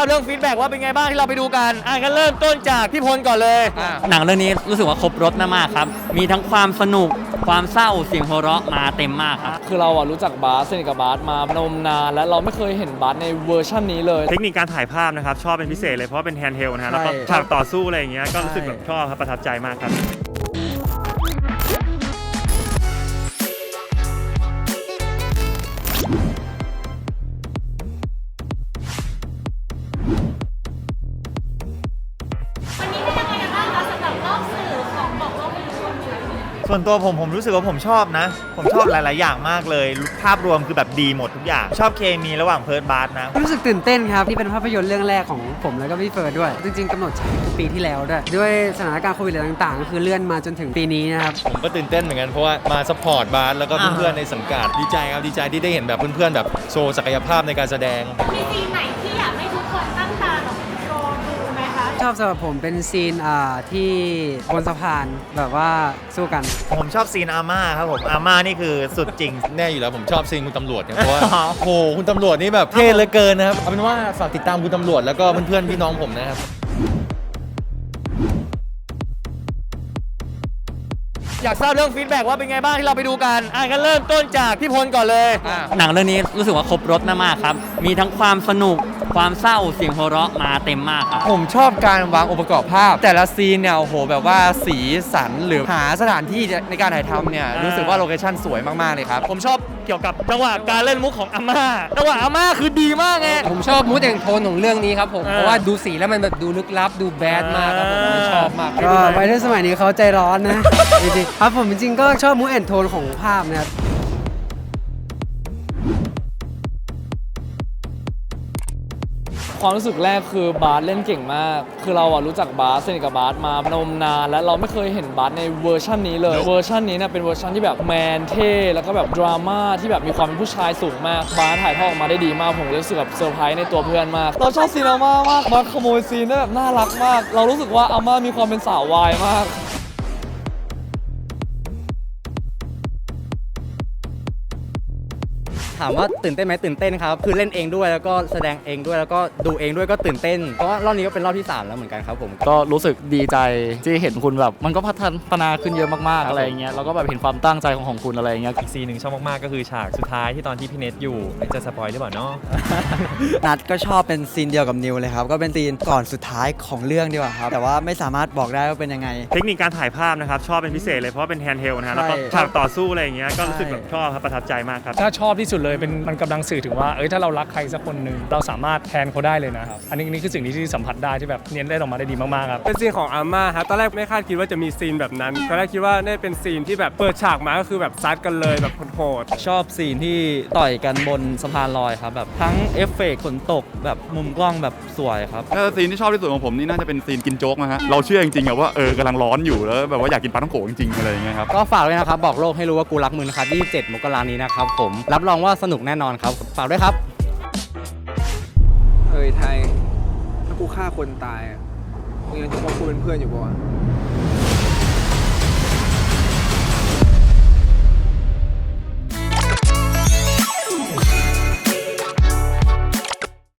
ราบเรื่องฟีดแบ็กว่าเป็นไงบ้างที่เราไปดูกันอะก็เริ่มต้นจากพี่พลก่อนเลยหนังเรื่องนี้รู้สึกว่าครบรถมากๆครับ มีทั้งความสนุกความเศร้าเสียงหัวเราะมาเต็มมากครับ คือเราอะรู้จักบาสสนิทกับบาสมานมนานและเราไม่เคยเห็นบาสในเวอร์ชันนี้เลย เทคนิคการถ่ายภาพนะครับ ชอบเป็นพิเศษเลยเพราะว่าเป็นแฮนด์เฮลนะฮะแล้วก็ใช่ ฉากต่อสู้อะไรอย่างเงี้ยก็รู้สึกแบบชอบครับประทับใจมากครับ ส่วนตัวผมผมรู้สึกว่าผมชอบนะ ผมชอบหลาย ๆ อย่างมากเลย ภาพรวมคือแบบดีหมดทุกอย่าง ชอบเคมีระหว่างเพิร์ดบาร์นะ รู้สึกตื่นเต้นครับนี่เป็นภาพยนตร์เรื่องแรกของผมแล้วก็พี่เฟิร์ดด้วย จริง ๆกำหนดฉายปีที่แล้วด้วย ด้วยสถานการณ์โควิดอะไรต่างๆก็คือเลื่อนมาจนถึงปีนี้นะครับ ผมก็ตื่นเต้นเหมือนกันเพราะว่ามาซัพพอร์ตบาสแล้วก็เพื่อนๆในสังกัดดีใจครับดีใจที่ได้เห็นแบบเพื่อนๆแบบโชว์ศักยภาพในการแสดง มีซีนไหนที่อยากให้ทุกคนตั้งตารอดูไหมคะ ชอบสำหรับผมเป็นซีนอ่าที่บนสะพานแบบว่าสู้กัน ผมชอบซีนอาม่าครับผม อาม่านี่คือสุดจริง แน่อยู่แล้วผมชอบซีนคุณตำรวจเนี่ยเพราะว่า โอ้โหคุณตำรวจนี่แบบเท่เหลือเกินนะครับเอาเป็นว่าฝากติดตามคุณตำรวจแล้วก็เพื่อนๆพี่น้องผมนะครับอยากทราบเรื่องฟีดแบ็กว่าเป็นไงบ้างที่เราไปดูกัน อะก็เริ่มต้นจากพี่พลก่อนเลย หนังเรื่องนี้รู้สึกว่าครบรถมากๆครับ มีทั้งความสนุก ความเศร้าเสียงหัวเราะมาเต็มมากครับ ผมชอบการวางองค์ประกอบภาพ แต่ละซีนเนี่ยโอ้โหแบบว่าสีสันหรือหาสถานที่ในการถ่ายทำเนี่ยอ่ารู้รู้สึกว่าโลเคชั่นสวยมาก ๆ เลยครับผมชอบเกี่ยวกับจังหวะการเล่นมุกของอาม่าจังหวะอาม่าคือดีมากไง ผมชอบมูดแอนโทนของเรื่องนี้ครับผมอ่าเพราะว่าดูสีแล้วมันแบบดูลึกลับ ดูแบดมากครับผมอ่าผมชอบมากก็วัยรุ่นสมัยนี้เขาใจร้อนนะ จริงๆครับผมจริงๆก็ชอบมูแอนโทนของภาพนะครับ ความรู้สึกแรกคือบาสเล่นเก่งมาก คือเราอะรู้จักบาสสนิทกับบาสมานมนานและเราไม่เคยเห็นบาสในเวอร์ชันนี้เลย เวอร์ชันนี้เนี่ยเป็นเวอร์ชันที่แบบแมนเท่แล้วก็แบบดราม่าที่แบบมีความเป็นผู้ชายสูงมากบาสถ่ายทอดออกมาได้ดีมากผมเลยรู้สึกแบบเซอร์ไพรส์ในตัวเพื่อนมากเราชอบซีนอาม่ามากมาขโมยซีนได้แบบน่ารักมาก เรารู้สึกว่าอาม่ามีความเป็นสาววายมาก ถามว่าตื่นเต้นไหมตื่นเต้นครับ คือเล่นเองด้วยแล้วก็แสดงเองด้วยแล้วก็ดูเองด้วยก็ตื่นเต้น เพราะว่ารอบนี้ก็เป็นรอบที่ 3 แล้วเหมือนกันครับผมก็รู้สึกดีใจที่เห็นคุณแบบ มันก็พัฒนาขึ้นเยอะมากๆอะไรอย่างเงี้ยแล้วก็แบบเห็นความตั้งใจของของคุณอะไรอย่างเงี้ยอีกซีนหนึ่งชอบมากๆก็คือฉากสุดท้ายที่ตอนที่พี่เนทอยู่จะสปอยหรือเปล่าเนาะนัดก็ชอบเป็นซีนเดียวกับนิวเลยครับ ก็เป็นซีนก่อนสุดท้ายของเรื่องดีกว่าครับ แต่ว่าไม่สามารถบอกได้ว่าเป็นยังไง เทคนิคการถ่ายภาพนะครับชอบเป็นพิเศษเลยเพราะว่าเป็นแฮนด์เฮลนะฮะแล้วก็ใช่ ฉากต่อสู้อะไรอย่างเงี้ยก็รู้สึกแบบชอบครับประทับใจมากครับ ถ้าชอบที่สุดเลยเป็นมันกำลังสื่อถึงว่าเอ้ยถ้าเรารักใครสักคนหนึ่งเราสามารถแทนเขาได้เลยนะ อันนี้นี่คือสิ่งที่สัมผัสได้ที่แบบเนียนเล่นออกมาได้ดีมากๆครับเป็นซีนของอาม่าครับตอนแรกไม่คาดคิดว่าจะมีซีนแบบนั้นตอนแรกคิดว่าน่าจะเป็นซีนที่แบบเปิดฉากมาก็คือแบบซัดกันเลยแบบโหดชอบซีนที่ต่อยกันบนสะพานลอยครับแบบทั้งเอฟเฟกต์ฝนตกแบบมุมกล้องแบบสวยครับถ้าซีนที่ชอบที่สุดของผมนี่น่าจะเป็นซีนกินโจ๊กนะฮะเราเชื่อจริงๆอะว่าเออกำลังร้อนอยู่แล้วแบบว่าอยากกินปลาท่องโกะจริงๆอะไรอย่างเงี้ยครับก็ฝากด้วยนะครับบอกโลกให้รู้ว่ากูรักมึงนะครับ27 มกรานี้นะครับผมรับรองว่าสนุกแน่นอนครับฝากด้วยครับ เอ้ยไทย ถ้ากูฆ่าคนตายมึงยังจะมองกูเป็นเพื่อนอยู่ปะวะ